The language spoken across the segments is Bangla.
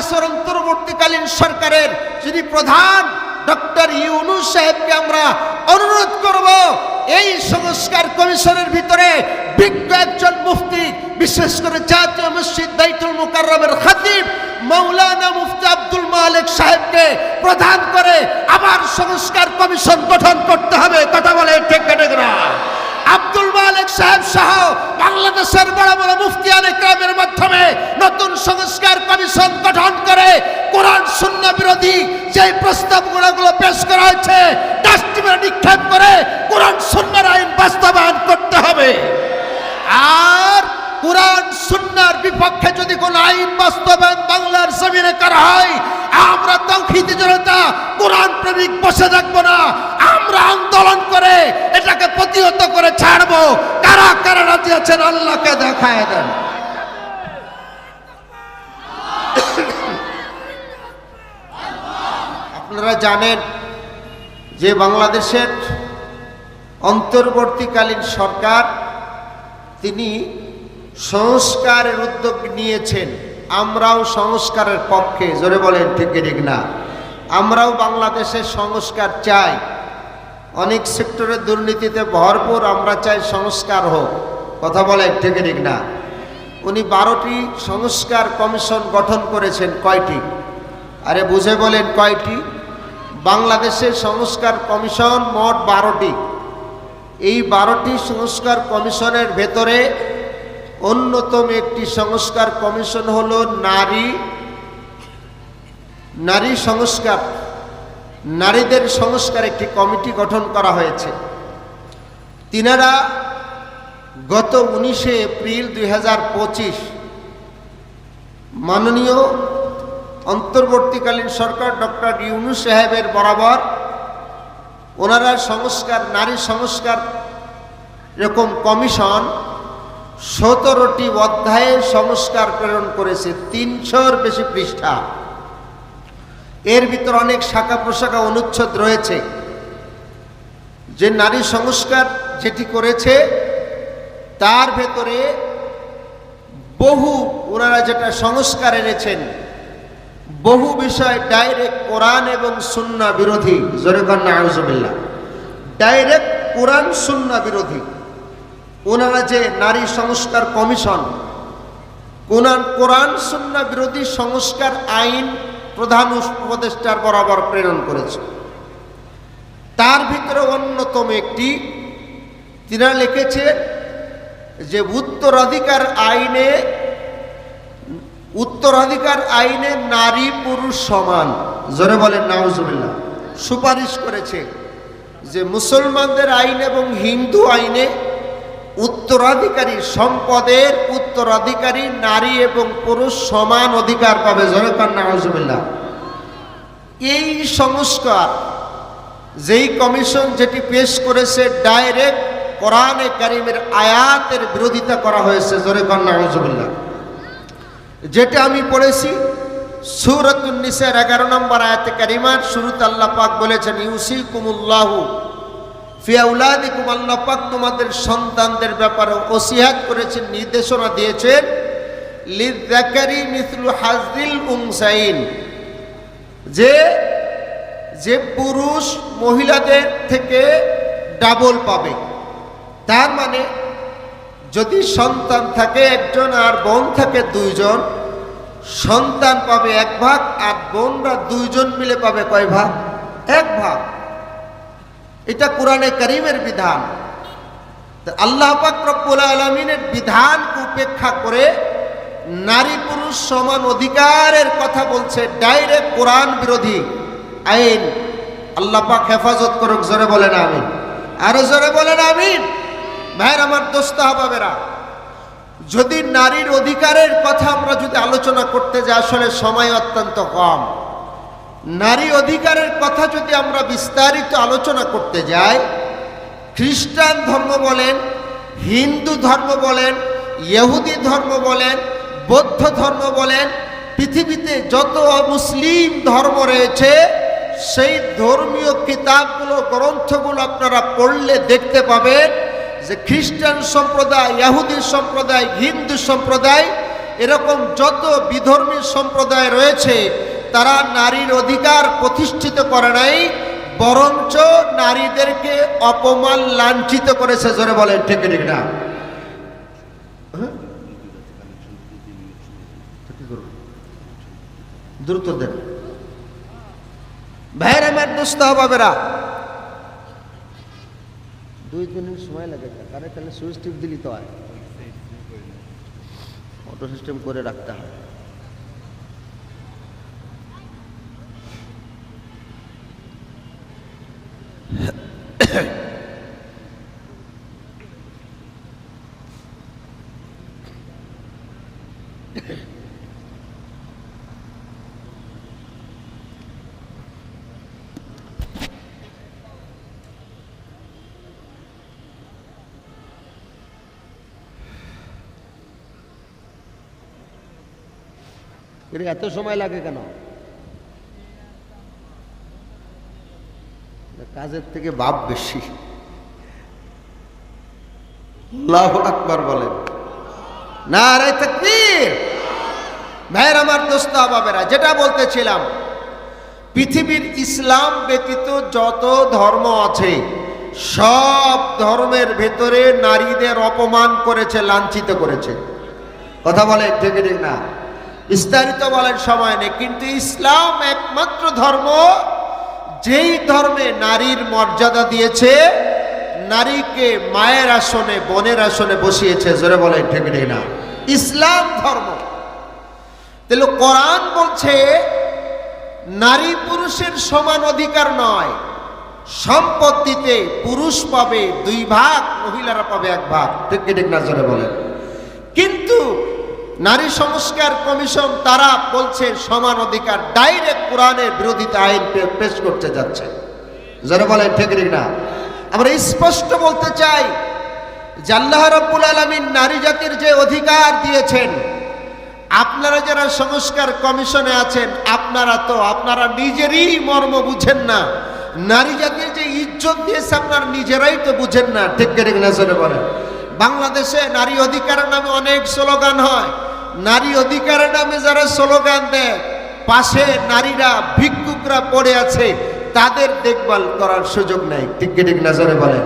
বাংলাদেশের অন্তর্বর্তীকালীন সরকারের যিনি প্রধান ডক্টর ইউনুস সাহেবকে আমরা অনুরোধ করব, এই সংস্কার কমিশনের ভিতরে বিজ্ঞ একজন মুফতি, বিশেষ করে জাতীয় মসজিদ বাইতুল মুকাররমের খাতিব মৌলানা মুফতি আব্দুল মালিক সাহেবকে প্রধান করে আবার সংস্কার কমিশন গঠন করতে হবে। কথা বলে ঠিক আব্দুল মালিক সাহেব সহ বাংলাদেশের বড় বড় মুফতিয়ান ইকরামের মাধ্যমে নতুন সংস্কার কমিশন গঠন করে কোরআন শূন্য বিরোধী যে প্রস্তাবগুলো পেশ করা হয়েছে, ডাস্টবিনে নিক্ষেপ করে কোরআন শূন্যের আইন বাস্তবায়ন করতে হবে। আর কোরআন, সুন্নার বিপক্ষে যদি কোন আইন বাস্তবায়ন বাংলার জমিনে করা হয়, আমরা তৌহিদি জনতা, কোরআন প্রেমিক বসে থাকব না। আমরা আন্দোলন করে এটাকে প্রতিহত করে ছাড়বো। কারা কারা রাজি আছেন? আল্লাহকে দেখায় দেন। আপনারা জানেন যে বাংলাদেশের অন্তর্বর্তীকালীন সরকার তিনি সংস্কারের উদ্যোগ নিয়েছেন। আমরাও সংস্কারের পক্ষে। জোরে বলেন, ঠিক ঠিক না? আমরাও বাংলাদেশের সংস্কার চাই। অনেক সেক্টরে দুর্নীতিতে ভরপুর, আমরা চাই সংস্কার হোক। কথা বলেন ঠিক ঠিক না? উনি বারোটি সংস্কার কমিশন গঠন করেছেন, কয়টি? আরে বুঝে বলেন কয়টি? বাংলাদেশের সংস্কার কমিশন মোট বারোটি। এই বারোটি সংস্কার কমিশনের ভেতরে অন্যতম একটি সংস্কার কমিশন হলো নারী নারী সংস্কার। নারীদের সংস্কার একটি কমিটি গঠন করা হয়েছে। তিনারা গত উনিশে এপ্রিল দুই হাজার পঁচিশ মাননীয় অন্তর্বর্তীকালীন সরকার ডক্টর ইউনু সাহেবের বরাবর ওনারা সংস্কার, নারী সংস্কার এরকম কমিশন সতেরোটি অধ্যায়ে সংস্কার প্রেরণ করেছে, তিনশোর বেশি পৃষ্ঠা। এর ভিতর অনেক শাখা প্রশাখা অনুচ্ছেদ রয়েছে। যে নারী সংস্কার যেটি করেছে, তার ভেতরে বহু ওনারা যেটা সংস্কার এনেছেন, বহু বিষয় ডাইরেক্ট কোরআন এবং সুন্না বিরোধী। জোরে কন্যা আউজবিল্লা ডাইরেক্ট কোরআন, সুন্না বিরোধী। ওনারা যে নারী সংস্কার কমিশন কোরআন, সুন্না বিরোধী সংস্কার আইন প্রধান উপদেষ্টার বরাবর প্রেরণ করেছে। তার ভিতরে অন্যতম একটি তিনারা লিখেছে যে উত্তরাধিকার আইনে উত্তরাধিকার আইনে নারী পুরুষ সমান। জোরে বলেন, নাউজুবিল্লাহ। সুপারিশ করেছে যে মুসলমানদের আইন এবং হিন্দু আইনে উত্তরাধিকারী সম্পদের উত্তরাধিকারী, নারী এবং পুরুষ সমান অধিকার পাবে। জোরে কর নাউজুবিল্লাহ। এই সংস্কার, যেই কমিশন যেটি পেশ করেছে, ডাইরেক্ট কোরআনে কারিমের আয়াতের বিরোধিতা করা হয়েছে। জোরে কর নাউজুবিল্লাহ। যেটা আমি পড়েছি সুরতুন্নিসের এগারো নম্বর আয়াতে কারিমার শুরুতে আল্লাহ পাক বলেছেন ইউসি কুমুল্লাহু ফিয়াউলাদিকুম আল্লাহ পাক তোমাদের সন্তানদের ব্যাপারে ওসিহাত করেছেন নির্দেশনা দিয়েছেন লিদাকারি মিথলু হাজদিল উমসাইন যে যে পুরুষ মহিলাদের থেকে ডাবল পাবে। তার মানে যদি সন্তান থাকে একজন আর বোন থাকে দুইজন, সন্তান পাবে এক ভাগ আর বোনরা দুইজন মিলে পাবে কয় ভাগ? এক ভাগ। এটা কোরআনে করিমের বিধান। আল্লাহ রব্বুল আলমিনের বিধানকে উপেক্ষা করে নারী পুরুষ সমান অধিকারের কথা বলছে, ডাইরেক্ট কোরআন বিরোধী। আইন, আল্লাহ পাক হেফাজত করুক, জোরে বলেন আমিন। আরও জোরে বলেন আমিন। ভাইয়ের, আমার দোস্ত হাবাবেরা যদি নারীর অধিকারের কথা আমরা যদি আলোচনা করতে যাই, আসলে সময় অত্যন্ত কম। নারী অধিকারের কথা যদি আমরা বিস্তারিত আলোচনা করতে যাই, খ্রিস্টান ধর্ম বলেন, হিন্দু ধর্ম বলেন, ইহুদি ধর্ম বলেন, বৌদ্ধ ধর্ম বলেন, পৃথিবীতে যত মুসলিম ধর্ম রয়েছে, সেই ধর্মীয় কিতাবগুলো, গ্রন্থগুলো আপনারা পড়লে দেখতে পাবেন যে খ্রিস্টান সম্প্রদায়, ইহুদি সম্প্রদায়, হিন্দু সম্প্রদায়, এরকম যত বিধর্মী সম্প্রদায় রয়েছে তারা নারীর অধিকার প্রতিষ্ঠিত করে নাই, বরঞ্চ নারীদেরকে অপমান লাঞ্ছিত করেছে, জোরে বলেন, ঠিক ঠিক না? হ্যাঁ? দ্রুত দেন। ভাইয়ের আমার দুস্থ বাবেরা দুই দিনের সময় লাগে কারেন্ট তাহলে সুইচ টিপ দিলি তো হয় অটো সিস্টেম করে রাখতে হয়। এর এত সময় লাগে কেন? কাজের থেকে বাপ বেশি। আল্লাহু আকবার বলেন। না রে তাকবীর। ভাইয়ের আমার দোস্ত বাবেরা, যেটা বলতেছিলাম, পৃথিবীর ইসলাম ব্যতীত যত ধর্ম আছে, সব ধর্মের ভেতরে নারীদের অপমান করেছে, লাঞ্ছিত করেছে। কথা বলে ঠিক না বিস্তারিত বলার সময় নেই, কিন্তু ইসলাম একমাত্র ধর্ম, যেই ধর্মে নারীর মর্যাদা দিয়েছে, নারীকে মায়ের আসনে, বনের আসনে বসিয়েছে, জোরে বলে ঠিক ঠিক না? ইসলাম ধর্ম। তাহলে কোরআন বলছে, নারী পুরুষের সমান অধিকার নয়, সম্পত্তিতে পুরুষ পাবে দুই ভাগ, মহিলারা পাবে এক ভাগ। ঠিক ঠিক না, জোরে বলেন। কিন্তু নারী সংস্কার কমিশন তারা বলছে সমান অধিকার, ডাইরেক্ট কোরআনের বিরোধিতা আইন পেশ করতে যাচ্ছে। যারা বলেন, ঠিক না আমরা স্পষ্ট বলতে চাই যে আল্লাহ রব্বুল আলমিন নারী জাতির যে অধিকার দিয়েছেন, আপনারা যারা সংস্কার কমিশনে আছেন, আপনারা তো, আপনারা নিজেরই মর্ম বুঝেন না। নারী জাতির যে ইজ্জত দিয়েছে, আপনারা নিজেরাই তো বুঝেন না। ঠিক ঠিক না জোরে বলেন। বাংলাদেশে নারী অধিকারের নামে অনেক স্লোগান হয়। নারী অধিকারের নামে যারা স্লোগান দেয়, পাশে নারীরা, ভিক্ষুকরা পড়ে আছে, তাদের দেখভাল করার সুযোগ নেই। ঠিক কি ঠিক না জোরে বলেন?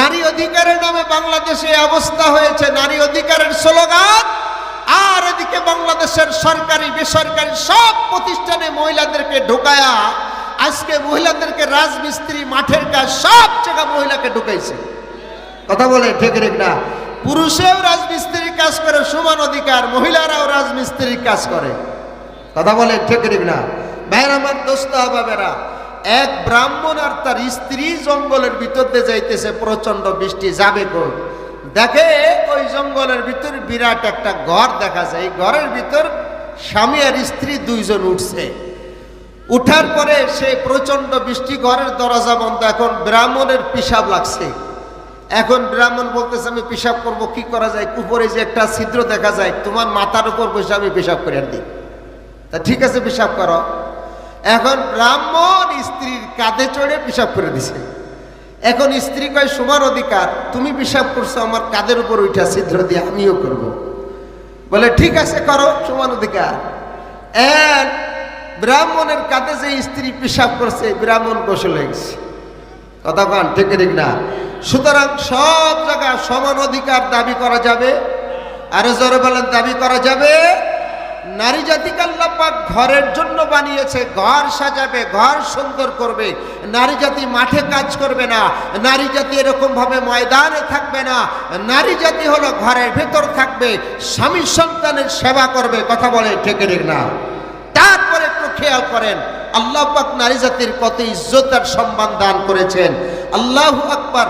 নারী অধিকারের নামে বাংলাদেশে অবস্থা হয়েছে, নারী অধিকারের স্লোগান, আর এদিকে বাংলাদেশের সরকারি, বেসরকারি সব প্রতিষ্ঠানে মহিলাদেরকে ঢোকায়া, আজকে মহিলাদেরকে রাজমিস্ত্রি, মাঠের কাজ সব জায়গা মহিলাকে ঢুকাইছে। কথা বলে ঠিক না? পুরুষেও রাজমিস্ত্রির কাজ করে, সমান অধিকার, মহিলারাও রাজমিস্ত্রির কাজ করে। কথা বলে ঠিক ঠিক না? ভাইয়ের, আমার দোস্ত, বাবেরা, এক ব্রাহ্মণ আর তার স্ত্রী জঙ্গলের ভিতর দিয়ে যাইতেছে প্রচণ্ড বৃষ্টি, যাবে কই? দেখে ওই জঙ্গলের ভিতর বিরাট একটা ঘর দেখা যায়। এই ঘরের ভিতর স্বামী আর স্ত্রী দুইজন উঠছে। উঠার পরে সে প্রচণ্ড বৃষ্টি, ঘরের দরজা বন্ধ। এখন ব্রাহ্মণের পিসাব লাগছে। এখন ব্রাহ্মণ বলতেছে, আমি পেশাব করব, কি করা যায়? উপরে যে একটা ছিদ্র দেখা যায়, তোমার মাথার উপর বসে আমি পেশাব করে দিই তা ঠিক আছে, পেশাব করো। এখন ব্রাহ্মণ স্ত্রীর কাঁধে চড়ে পেশাব করে দিছে। এখন স্ত্রী কয় সমান অধিকার, তুমি পেশাব করছ, আমার কাঁধের উপর উঠা ছিদ্র দিয়ে আমিও করব। বলে, ঠিক আছে, করো, সমান অধিকার। এন ব্রাহ্মণের কাঁধে যে স্ত্রী পেশাব করছে, ব্রাহ্মণ গোসল হয়ে গেছে কথা কান, ঠিক না সুতরাং সব জায়গায় সমান অধিকার দাবি করা যাবে। আরও জোরে বলেন, দাবি করা যাবে। নারী জাতিকে আল্লাহ পাক ঘরের জন্য বানিয়েছে, ঘর সাজাবে, ঘর সুন্দর করবে। নারী জাতি মাঠে কাজ করবে না, নারী জাতি এরকম ভাবে ময়দানে থাকবে না। নারী জাতি হলো ঘরের ভেতর থাকবে, স্বামী সন্তানের সেবা করবে, কথা বলে ঠিক না তারপরে একটু খেয়াল করেন আল্লাহ পাক নারী জাতির কত ইজ্জত আর সম্মান দান করেছেন। আল্লাহ আকবার।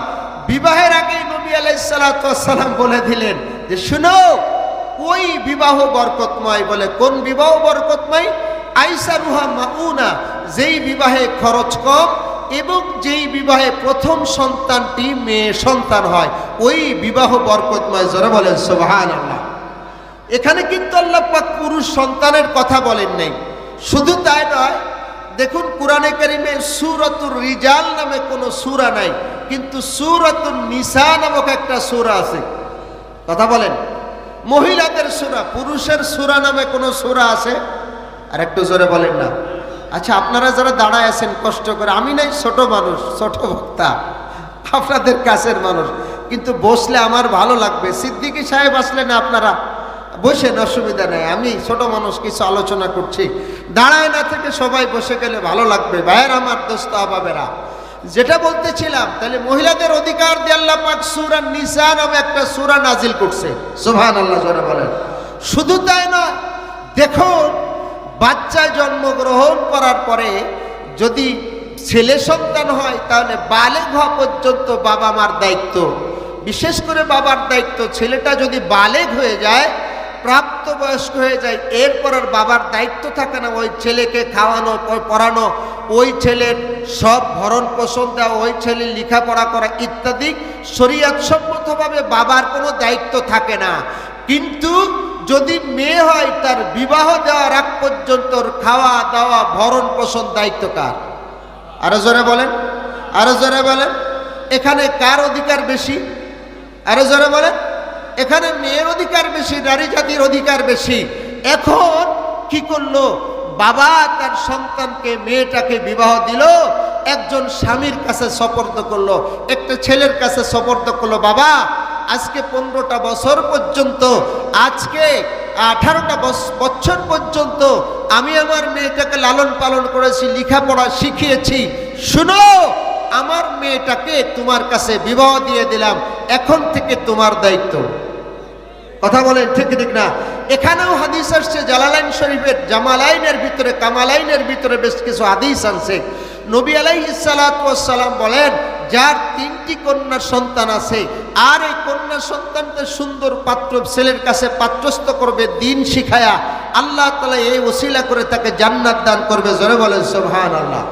বিবাহের আগে নবী আলাইসালাম বলে দিলেন যে, শুনো, ওই বিবাহ বরকতময় বলে, কোন বিবাহ বরকতময়? আইসা রুহা মাউনা, যেই বিবাহে খরচ কম এবং যেই বিবাহে প্রথম সন্তানটি মেয়ে সন্তান হয়, ওই বিবাহ বরকতময়। জোরে বলেন সোহান আল্লাহ এখানে কিন্তু আল্লাহ পাক পুরুষ সন্তানের কথা বলেন নাই। শুধু তাই নয় দেখুন কোরআনে কারিমে সুরতুর রিজাল নামে কোনো সুরা নাই, কিন্তু সুরতুর নিসা নামক একটা সুরা আছে। কথা বলেন। মহিলাদের সুরা, পুরুষের সুরা নামে কোনো সুরা আছে? আর একটু জোরে বলেন না। আচ্ছা আপনারা যারা দাঁড়ায় আছেন, কষ্ট করে, আমি নাই, ছোট মানুষ, ছোট বক্তা, আপনাদের কাছের মানুষ, কিন্তু বসলে আমার ভালো লাগবে। সিদ্দিকি সাহেব আসলে না আপনারা বসেন অসুবিধা নেই। আমি ছোট মানুষ, কিছু আলোচনা করছি। দাঁড়ায় না থেকে সবাই বসে গেলে ভালো লাগবে। ভাইয়ের আমার দোস্ত, আবাবেরা। যেটা বলতেছিলাম, তাহলে মহিলাদের অধিকার দিয়ে আল্লাহ পাক সুরা নিসা নামে একটা সুরা নাজিল করছে। সোভান আল্লাহ বলেন। শুধু তাই নয় দেখুন বাচ্চায় জন্মগ্রহণ করার পরে যদি ছেলে সন্তান হয়, তাহলে বালেগ হওয়া পর্যন্ত বাবা মার দায়িত্ব। বিশেষ করে বাবার দায়িত্ব, ছেলেটা যদি বালেগ হয়ে যায় প্রাপ্তবয়স্ক হয়ে যায়, এরপর আর বাবার দায়িত্ব থাকে না, ওই ছেলেকে খাওয়ানো পড়ানো, ওই ছেলের সব ভরণ পোষণ দেওয়া, ওই ছেলের লেখাপড়া করা ইত্যাদি শরীয়ত সম্মতভাবে বাবার কোনো দায়িত্ব থাকে না। কিন্তু যদি মেয়ে হয়, তার বিবাহ দেওয়ার আগ পর্যন্ত খাওয়া দাওয়া, ভরণ পোষণ দায়িত্ব কার? আরও জোরে বলেন, আরও জোরে বলেন। এখানে কার অধিকার বেশি? আরও জোরে বলেন। এখানে মেয়ের অধিকার বেশি, নারী জাতির অধিকার বেশি। এখন কি করল? বাবা তার সন্তানকে, মেয়েটাকে বিবাহ দিল, একজন স্বামীর কাছে সপর্দ করল, একটা ছেলের কাছে সপর্দ করল, বাবা, আজকে পনেরোটা বছর পর্যন্ত, আজকে আঠারোটা বছর পর্যন্ত আমি আমার মেয়েটাকে লালন পালন করেছি, লেখাপড়া শিখিয়েছি। শুনো, আমার মেয়েটাকে তোমার কাছে বিবাহ দিয়ে দিলাম, এখন থেকে তোমার দায়িত্ব। কথা বলেন, ঠিক ঠিক না? এখানেও হাদিস আসছে, জালালাইন শরীফের, জামালাইনের ভিতরে, কামালাইনের ভিতরে বেশ কিছু হাদিস আনছে নবী আলাইহিসালাম বলেন, যার তিনটি কন্যা সন্তান আছে, আর এই কন্যা সন্তানকে সুন্দর পাত্র ছেলের কাছে পাত্রস্থ করবে, দিন শিখায়া আল্লাহ তালা এই ওসিলা করে তাকে জান্নাত দান করবে। জোরে বলেন সোহান আল্লাহ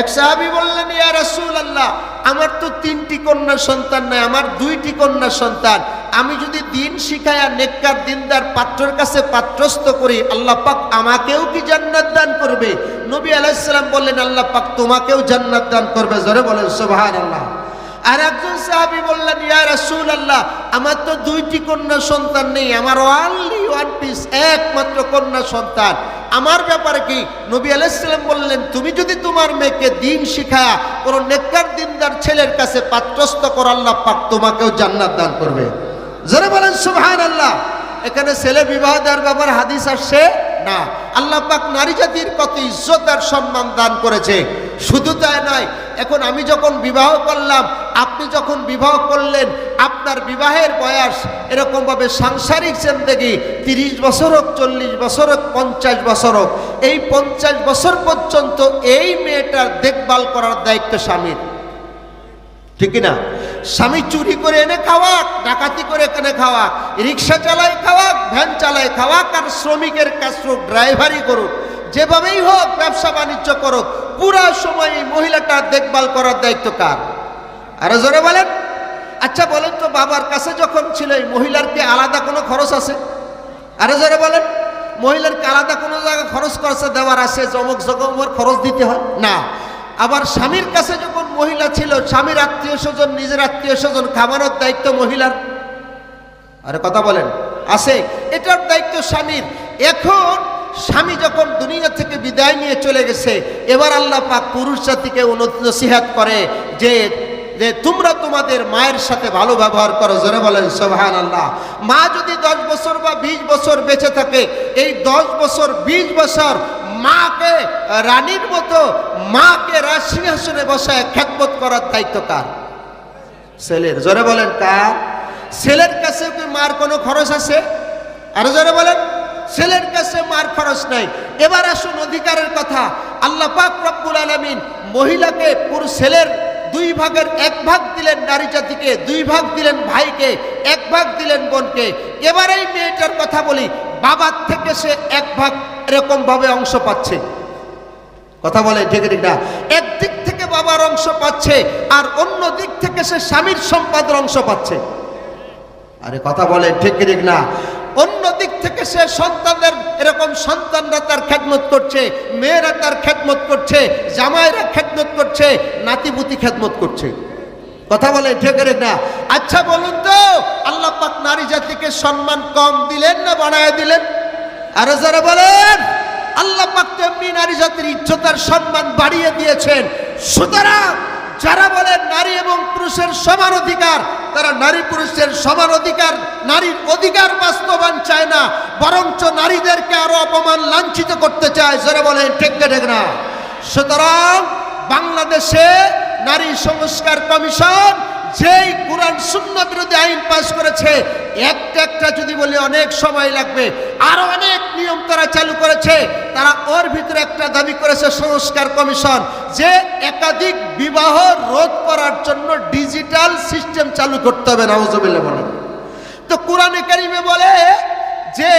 এক সাহাবি বললেন, ইয়া রাসূল আল্লাহ আমার তো তিনটি কন্যা সন্তান নাই, আমার দুইটি কন্যা সন্তান। আমি যদি দিন শিখায়া নেককার দিনদার পাত্রর কাছে পাত্রস্থ করি, আল্লাহ পাক আমাকেও কি জান্নাত দান করবে? নবী আলাইসাল্লাম বললেন, আল্লাহ পাক তোমাকেও জান্নাত দান করবে। জোরে বলেন, সুবহানাল্লাহ। আর একজন সাহাবি বললেন, ইয়া রাসূল আল্লাহ আমার তো দুইটি কন্যা সন্তান নেই, আমার অনলি ওয়ান পিস একমাত্র কন্যা সন্তান। আমার ব্যাপারে কি? নবী আলাইসাল্লাম বললেন, তুমি যদি তোমার মেয়েকে দিন শিখায়া কোনো নেককার দিনদার ছেলের কাছে পাত্রস্থ কর, আল্লাহ পাক তোমাকেও জান্নাত দান করবে। জোরে বলেন, সুবহানাল্লাহ, এখানে ছেলে বিবাহ দেওয়ার ব্যাপারে হাদিস আসছে? না। আল্লাহ পাক নারী জাতির কত ইজ্জত আর সম্মান দান করেছে। শুধু তাই নয়, এখন আমি যখন বিবাহ করলাম, আপনি যখন বিবাহ করলেন, আপনার বিবাহের বয়স এরকমভাবে সাংসারিক জিন্দেগি, তিরিশ বছর হোক, চল্লিশ বছর হোক, পঞ্চাশ বছর হোক, এই পঞ্চাশ বছর পর্যন্ত এই মেয়েটার দেখভাল করার দায়িত্ব স্বামীর। ঠিক না স্বামী চুরি করে এনে খাওয়াক, ডাকাতি করে এখানে খাওয়াক, রিক্সা চালায় খাওয়াক, ভ্যান চালায় খাওয়াক, আর শ্রমিকের কাজ ড্রাইভারই করুক। যেভাবেই হোক ব্যবসা বাণিজ্য করুক, পুরা সময় এই মহিলাটার দেখভাল করার দায়িত্ব কার? আরও জোরে বলেন। আচ্ছা বলেন তো, বাবার কাছে যখন ছিল, এই মহিলার কি আলাদা কোনো খরচ আছে? আরও জোরে বলেন। মহিলার কি আলাদা কোনো জায়গায় খরচ খরচা দেওয়ার আছে? জমক জগমের খরচ দিতে হয়? না। আবার স্বামীর কাছে যখন মহিলা ছিল, স্বামীর আত্মীয় স্বজন, নিজের আত্মীয় স্বজন খাবানোর দায়িত্ব মহিলার। আরে কথা বলেন, আছে, এটার দায়িত্ব স্বামীর। এখন স্বামী যখন দুনিয়া থেকে বিদায় নিয়ে চলে গেছে, এবার আল্লাহ পাক পুরুষ জাতিকে নসিহাত করে যে যে তোমরা তোমাদের মায়ের সাথে ভালো ব্যবহার করো, জোরে বলেন সোহান আল্লাহ মা যদি দশ বছর বা বিশ বছর বেঁচে থাকে, এই দশ বছর, বিশ বছর মাকে রানীর মতো মাকে রাজসিংহাসনে বসায় খ্যাতমত করার দায়িত্ব কার? ছেলের। জোরে বলেন কার? ছেলের কাছে কি মার কোনো খরচ আছে? আরও জোরে বলেন, ছেলের কাছে মার খরচ নাই। এবার আসুন অধিকারের কথা। আল্লাহ পাক রব্বুল আলামিন মহিলাকে পুরো ছেলের দুই ভাগের এক ভাগ দিলেন নারী জাতিকে, দুই ভাগ দিলেন ভাইকে, এক ভাগ দিলেন বোনকে। এবার এই মেয়েটার কথা বলি, বাবার থেকে সে এক ভাগ এরকম ভাবে অংশ পাচ্ছে। কথা বলে ঠিক ঠিক না একদিক থেকে বাবার অংশ পাচ্ছে আর অন্য দিক থেকে সে স্বামীর সম্পাদের অংশ পাচ্ছে। আরে কথা বলে ঠিক ঠিক না অন্য দিক থেকে সে সন্তানদের, এরকম সন্তানরা তার খেদমত করছে, মেয়েরা তার খেদমত করছে, জামাইরা খেদমত করছে, নাতিপুতি খেদমত করছে। কথা বলে ঠিক না আচ্ছা বলুন তো, আল্লাহ পাক নারী জাতিকে সম্মান কম দিলেন না বাড়ায় দিলেন? আরও যারা বলেন। আল্লাহ পাক তো এমনি নারী জাতির ইজ্জতার সম্মান বাড়িয়ে দিয়েছেন। সুতরাং যারা বলেন নারী এবং পুরুষের সমান অধিকার, তারা নারী পুরুষের সমান অধিকার, নারীর অধিকার বাস্তবায়ন চায় না, বরঞ্চ নারীদেরকে আরও অপমান লাঞ্ছিত করতে চায়। যারা বলেন, ঠিক ঠিক না? সুতরাং বাংলাদেশে নারী সংস্কার কমিশন যেই কোরআন শূন্য বিরোধী আইন পাশ করেছে। একটা একটা যদি বলি অনেক সময় লাগবে। আরও অনেক নিয়ম তারা চালু করেছে। তারা ওর ভিতরে একটা দাবি করেছে সংস্কার কমিশন, যে একাধিক বিবাহ রোধ করার জন্য ডিজিটাল সিস্টেম চালু করতে হবে, নাউজুবিল্লাহ বলে তো কোরআনে কারিমে বলে যে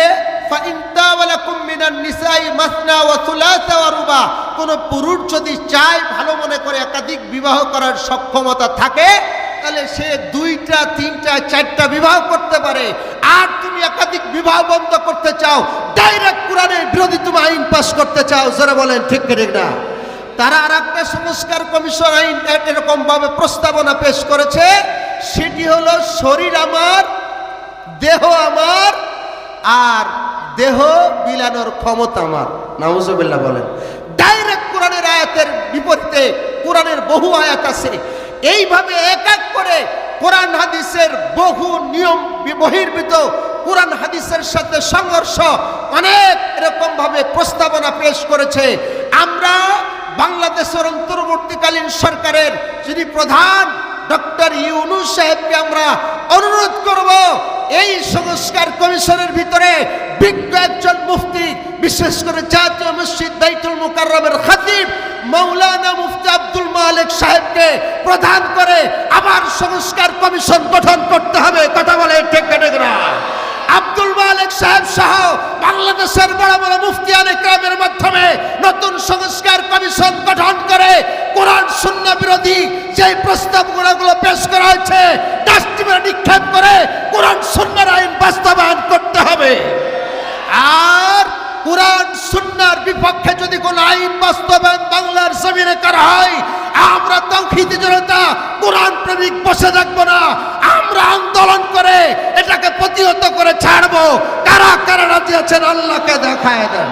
কোন পুরুষ যদি চায়, ভালো মনে করে একাধিক বিবাহ করার সক্ষমতা থাকে তাহলে সে দুইটা, তিনটা, চারটা বিবাহ করতে পারে। আর তুমি একাধিক বিবাহ বন্ধ করতে চাও ডাইরেক্ট কোরআনের বিরোধী তুমি আইন পাস করতে চাও যারা বলেন, ঠিক ঠিক না? তারা আর একটা সংস্কার কমিশন আইন এরকম ভাবে প্রস্তাবনা পেশ করেছে, সেটি হলো শরীর আমার, দেহ আমার, আর দেহ বিলানোর ক্ষমতা আমার। নাউজুবিল্লাহ বলেন। ডাইরেক্ট কোরআনের আয়াতের বিপরীতে কোরআনের বহু আয়াত আছে। এইভাবে এক এক করে কোরআন হাদিসের বহু নিয়ম বহির্ভূত কোরআন হাদিসের সাথে সংঘর্ষ অনেক এরকম ভাবে প্রস্তাবনা পেশ করেছে। আমরা বাংলাদেশের অন্তর্বর্তীকালীন সরকারের যিনি প্রধান ডক্টর ইউনু সাহেবকে আমরা অনুরোধ করব, এই সংস্কার কমিশনের ভিতরে বিজ্ঞ একজন মুফতি বিশেষ করে জাতীয় মসজিদ বাইতুল মুকাররমের মৌলানা মুফতি আব্দুল মালিক সাহেবকে প্রধান করে আবার সংস্কার কমিশন গঠন করতে হবে। কথা বলে না আব্দুল মালিক সাহেব সহ বাংলাদেশের বড় বড় মুফতিয়ান গ্রামের মাধ্যমে নতুন সংস্কার কমিশন গঠন করে কোরআন শূন্য বিরোধী যে প্রস্তাবগুলো পেশ করা হয়েছে, ডাস্টবিনে নিক্ষেপ করে কোরআন শূন্যের আইন বাস্তবায়ন করতে হবে আর কোরআন সুন্নার বিপক্ষে যদি কোন আইন বাস্তবায়ন বাংলার জমিনে করা হয়, আমরা তৌহিদি জনতা, কোরআন প্রেমিক বসে থাকব না, আমরা আন্দোলন করে এটাকে প্রতিহত করে ছাড়বো। কারা কারা রাজি আছেন? আল্লাহকে দেখায় দেন।